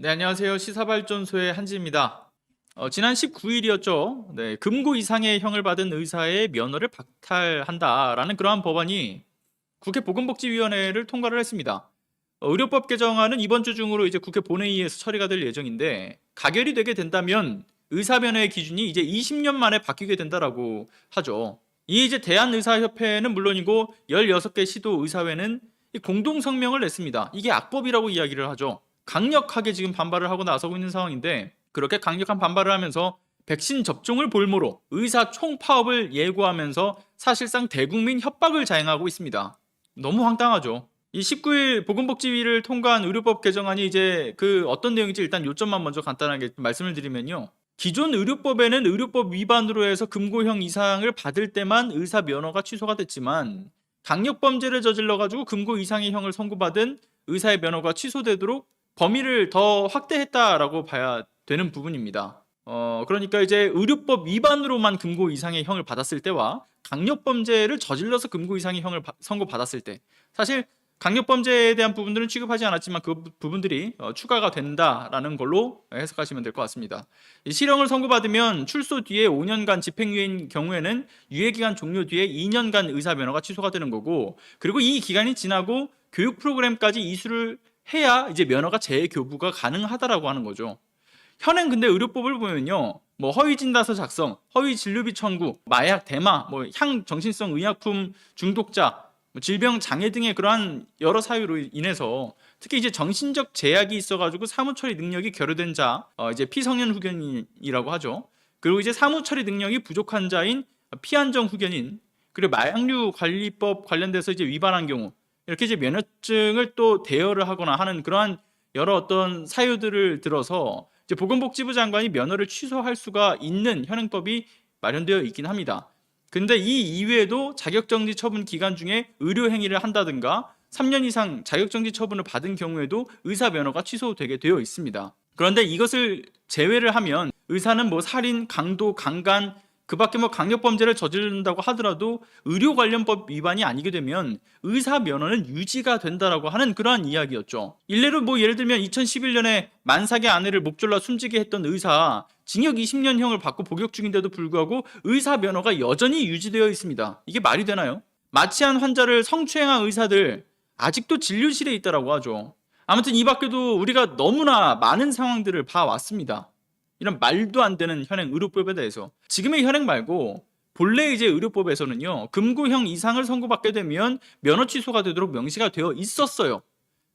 네, 안녕하세요. 시사발전소의 한지입니다. 어, 지난 19일이었죠. 네, 금고 이상의 형을 받은 의사의 면허를 박탈한다라는 그러한 법안이 국회 보건복지위원회를 통과를 했습니다. 어, 의료법 개정안은 이번 주 중으로 이제 국회 본회의에서 처리가 될 예정인데 가결이 되게 된다면 의사 면허의 기준이 이제 20년 만에 바뀌게 된다라고 하죠. 이 이제 대한의사협회는 물론이고 16개 시도 의사회는 이 공동 성명을 냈습니다. 이게 악법이라고 이야기를 하죠. 강력하게 지금 반발을 하고 나서고 있는 상황인데 그렇게 강력한 반발을 하면서 백신 접종을 볼모로 의사 총파업을 예고하면서 사실상 대국민 협박을 자행하고 있습니다. 너무 황당하죠. 이 19일 보건복지위를 통과한 의료법 개정안이 이제 그 어떤 내용인지 일단 요점만 먼저 간단하게 말씀을 드리면요. 기존 의료법에는 의료법 위반으로 해서 금고형 이상을 받을 때만 의사 면허가 취소가 됐지만 강력 범죄를 저질러 가지고 금고 이상의 형을 선고받은 의사의 면허가 취소되도록 범위를 더 확대했다라고 봐야 되는 부분입니다. 어, 그러니까 이제 의료법 위반으로만 금고 이상의 형을 받았을 때와 강력 범죄를 저질러서 금고 이상의 형을 바- 선고받았을 때 사실 강력 범죄에 대한 부분들은 취급하지 않았지만 그 부- 부분들이 어, 추가가 된다라는 걸로 해석하시면 될 것 같습니다. 이 실형을 선고받으면 출소 뒤에 5년간 집행유예인 경우에는 유예기간 종료 뒤에 2년간 의사 면허가 취소가 되는 거고 그리고 이 기간이 지나고 교육 프로그램까지 이수를 해야 이제 면허가 재교부가 가능하다라고 하는 거죠. 현행 근데 의료법을 보면요. 뭐 허위 진단서 작성, 허위 진료비 청구, 마약 대마, 뭐 향 정신성 의약품 중독자, 뭐 질병 장애 등의 그러한 여러 사유로 인해서 특히 이제 정신적 제약이 있어가지고 사무 처리 능력이 결여된 자, 어 이제 피성년 후견인이라고 하죠. 그리고 이제 사무 처리 능력이 부족한 자인 피한정 후견인, 그리고 마약류 관리법 관련돼서 이제 위반한 경우 이렇게 이제 면허증을 또 대여를 하거나 하는 그러한 여러 어떤 사유들을 들어서 이제 보건복지부 장관이 면허를 취소할 수가 있는 현행법이 마련되어 있긴 합니다. 근데 이 이외에도 자격정지 처분 기간 중에 의료 행위를 한다든가 3년 이상 자격정지 처분을 받은 경우에도 의사 면허가 취소되게 되어 있습니다. 그런데 이것을 제외를 하면 의사는 뭐 살인, 강도, 강간 그밖에 뭐 강력 범죄를 저지른다고 하더라도 의료 관련법 위반이 아니게 되면 의사 면허는 유지가 된다라고 하는 그러한 이야기였죠. 일례로 뭐 예를 들면 2011년에 만삭의 아내를 목졸라 숨지게 했던 의사 징역 20년형을 받고 복역 중인데도 불구하고 의사 면허가 여전히 유지되어 있습니다. 이게 말이 되나요? 마취한 환자를 성추행한 의사들 아직도 진료실에 있다라고 하죠. 아무튼 이 밖에도 우리가 너무나 많은 상황들을 봐왔습니다. 이런 말도 안 되는 현행 의료법에 대해서 지금의 현행 말고 본래 이제 의료법에서는요 금고형 이상을 선고받게 되면 면허 취소가 되도록 명시가 되어 있었어요.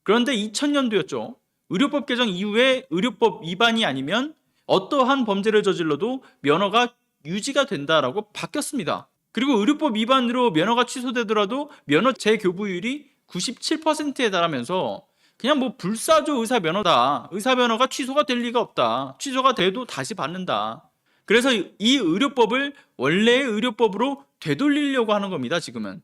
그런데 2000년도였죠. 의료법 개정 이후에 의료법 위반이 아니면 어떠한 범죄를 저질러도 면허가 유지가 된다라고 바뀌었습니다. 그리고 의료법 위반으로 면허가 취소되더라도 면허 재교부율이 97%에 달하면서 그냥 뭐 불사조 의사 면허다. 의사 면허가 취소가 될 리가 없다. 취소가 돼도 다시 받는다. 그래서 이 의료법을 원래의 의료법으로 되돌리려고 하는 겁니다, 지금은.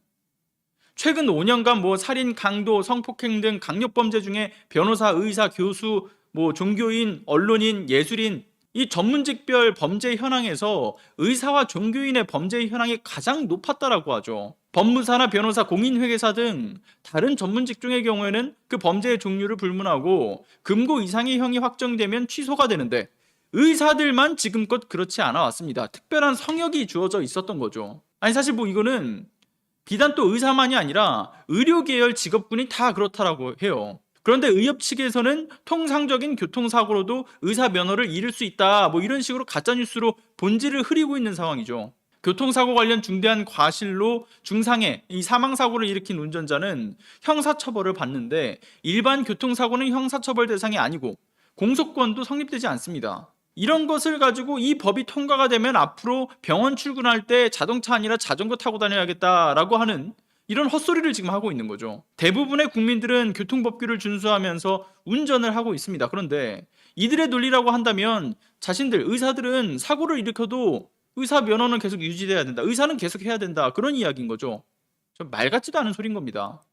최근 5년간 뭐 살인, 강도, 성폭행 등 강력 범죄 중에 변호사, 의사, 교수, 뭐 종교인, 언론인, 예술인 이 전문직별 범죄 현황에서 의사와 종교인의 범죄 현황이 가장 높았다라고 하죠. 법무사나 변호사, 공인회계사 등 다른 전문 직종의 경우에는 그 범죄의 종류를 불문하고 금고 이상의 형이 확정되면 취소가 되는데 의사들만 지금껏 그렇지 않아 왔습니다. 특별한 성역이 주어져 있었던 거죠. 아니 사실 뭐 이거는 비단 또 의사만이 아니라 의료 계열 직업군이 다 그렇다라고 해요. 그런데 의협 측에서는 통상적인 교통사고로도 의사 면허를 잃을 수 있다. 뭐 이런 식으로 가짜 뉴스로 본질을 흐리고 있는 상황이죠. 교통사고 관련 중대한 과실로 중상해 이 사망 사고를 일으킨 운전자는 형사처벌을 받는데 일반 교통사고는 형사처벌 대상이 아니고 공소권도 성립되지 않습니다. 이런 것을 가지고 이 법이 통과가 되면 앞으로 병원 출근할 때 자동차 아니라 자전거 타고 다녀야겠다라고 하는 이런 헛소리를 지금 하고 있는 거죠. 대부분의 국민들은 교통법규를 준수하면서 운전을 하고 있습니다. 그런데 이들의 논리라고 한다면 자신들 의사들은 사고를 일으켜도 의사 면허는 계속 유지돼야 된다. 의사는 계속 해야 된다. 그런 이야기인 거죠. 좀말 같지도 않은 소리인 겁니다.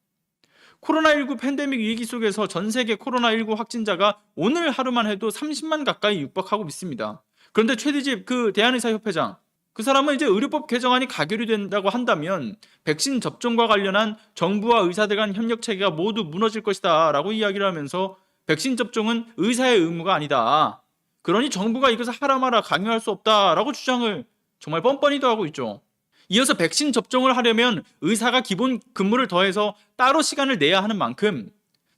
코로나19 팬데믹 위기 속에서 전 세계 코로나19 확진자가 오늘 하루만 해도 30만 가까이 육박하고 있습니다. 그런데 최대집 그 대한의사협회장 그 사람은 이제 의료법 개정안이 가결이 된다고 한다면 백신 접종과 관련한 정부와 의사들 간 협력 체계가 모두 무너질 것이다 라고 이야기를 하면서 백신 접종은 의사의 의무가 아니다. 그러니 정부가 이것을 하라 마라 강요할 수 없다라고 주장을 정말 뻔뻔히도 하고 있죠. 이어서 백신 접종을 하려면 의사가 기본 근무를 더해서 따로 시간을 내야 하는 만큼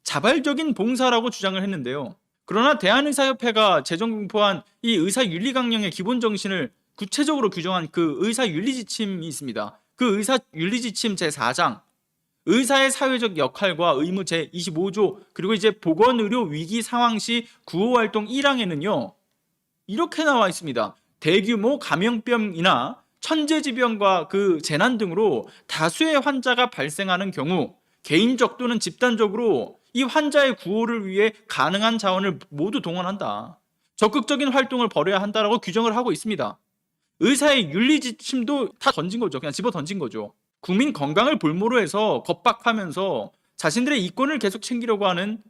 자발적인 봉사라고 주장을 했는데요. 그러나 대한의사협회가 재정 공포한 이 의사윤리 강령의 기본 정신을 구체적으로 규정한 그 의사 윤리 지침이 있습니다. 그 의사 윤리 지침 제4장 의사의 사회적 역할과 의무 제25조 그리고 이제 보건의료 위기 상황 시 구호 활동 1항에는요. 이렇게 나와 있습니다. 대규모 감염병이나 천재지병과 그 재난 등으로 다수의 환자가 발생하는 경우 개인적 또는 집단적으로 이 환자의 구호를 위해 가능한 자원을 모두 동원한다. 적극적인 활동을 벌여야 한다라고 규정을 하고 있습니다. 의사의 윤리 지침도 다 던진 거죠. 그냥 집어 던진 거죠. 국민 건강을 볼모로 해서 겁박하면서 자신들의 이권을 계속 챙기려고 하는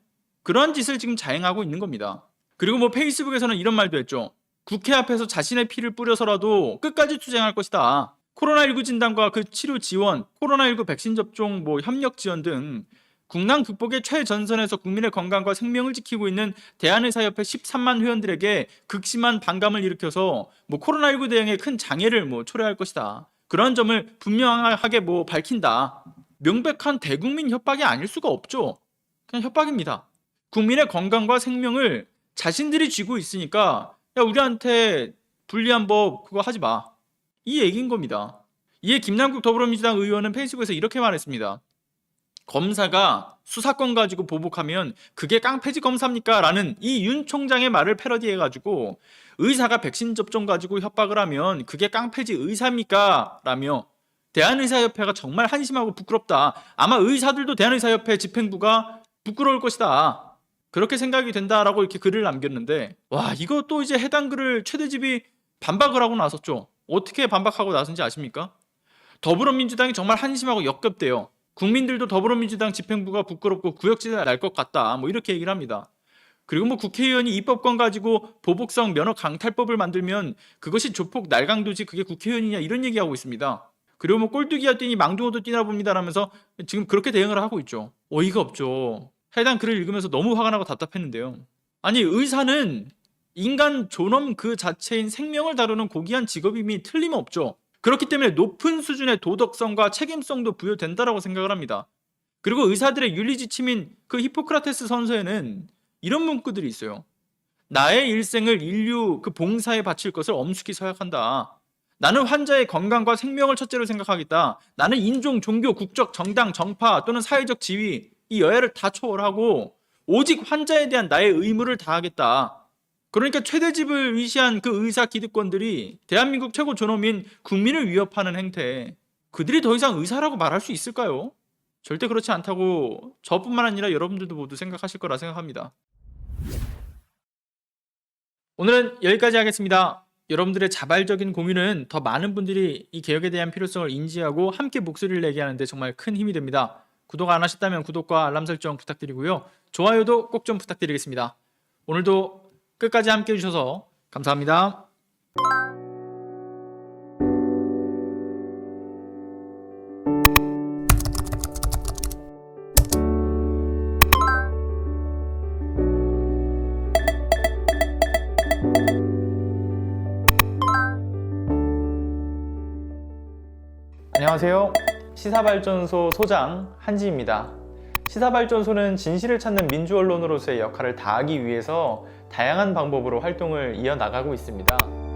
그러한 짓을 지금 자행하고 있는 겁니다. 그리고 뭐 페이스북에서는 이런 말도 했죠. 국회 앞에서 자신의 피를 뿌려서라도 끝까지 투쟁할 것이다. 코로나19 진단과 그 치료 지원, 코로나19 백신 접종, 뭐 협력 지원 등 국난 극복의 최전선에서 국민의 건강과 생명을 지키고 있는 대한의사협회 13만 회원들에게 극심한 반감을 일으켜서 뭐 코로나19 대응에 큰 장애를 뭐 초래할 것이다. 그런 점을 분명하게 뭐 밝힌다. 명백한 대국민 협박이 아닐 수가 없죠. 그냥 협박입니다. 국민의 건강과 생명을 자신들이 쥐고 있으니까 야 우리한테 불리한 법 그거 하지 마. 이 얘기인 겁니다. 이에 김남국 더불어민주당 의원은 페이스북에서 이렇게 말했습니다. 검사가 수사권 가지고 보복하면 그게 깡패지 검사입니까? 라는 이 윤 총장의 말을 패러디해 가지고 의사가 백신 접종 가지고 협박을 하면 그게 깡패지 의사입니까? 라며 대한의사협회가 정말 한심하고 부끄럽다. 아마 의사들도 대한의사협회 집행부가 부끄러울 것이다. 그렇게 생각이 된다라고 이렇게 글을 남겼는데 와 이거 또 이제 해당 글을 최대집이 반박을 하고 나섰죠. 어떻게 반박하고 나선지 아십니까? 더불어민주당이 정말 한심하고 역겹대요. 국민들도 더불어민주당 집행부가 부끄럽고 구역질 날것 같다. 뭐 이렇게 얘기를 합니다. 그리고 뭐 국회의원이 입법권 가지고 보복성 면허 강탈법을 만들면 그것이 조폭 날강도지 그게 국회의원이냐 이런 얘기하고 있습니다. 그리고 뭐 꼴뚜기가 뛰니 망둥어도 뛰나 봅니다라면서 지금 그렇게 대응을 하고 있죠. 어이가 없죠. 해당 글을 읽으면서 너무 화가 나고 답답했는데요. 아니 의사는 인간 존엄 그 자체인 생명을 다루는 고귀한 직업임이 틀림없죠. 그렇기 때문에 높은 수준의 도덕성과 책임성도 부여된다라고 생각을 합니다. 그리고 의사들의 윤리 지침인 그 히포크라테스 선서에는 이런 문구들이 있어요. 나의 일생을 인류 그 봉사에 바칠 것을 엄숙히 서약한다. 나는 환자의 건강과 생명을 첫째로 생각하겠다. 나는 인종, 종교, 국적, 정당, 정파 또는 사회적 지위 이 여야를 다 초월하고 오직 환자에 대한 나의 의무를 다하겠다. 그러니까 최대집을 위시한 그 의사 기득권들이 대한민국 최고 존엄인 국민을 위협하는 행태. 그들이 더 이상 의사라고 말할 수 있을까요? 절대 그렇지 않다고 저뿐만 아니라 여러분들도 모두 생각하실 거라 생각합니다. 오늘은 여기까지 하겠습니다. 여러분들의 자발적인 공유는 더 많은 분들이 이 개혁에 대한 필요성을 인지하고 함께 목소리를 내게 하는데 정말 큰 힘이 됩니다. 구독 안 하셨다면 구독과 알람 설정 부탁드리고요. 좋아요도 꼭 좀 부탁드리겠습니다. 오늘도 끝까지 함께 해주셔서 감사합니다. 안녕하세요. 시사발전소 소장 한지입니다. 시사발전소는 진실을 찾는 민주언론으로서의 역할을 다하기 위해서 다양한 방법으로 활동을 이어나가고 있습니다.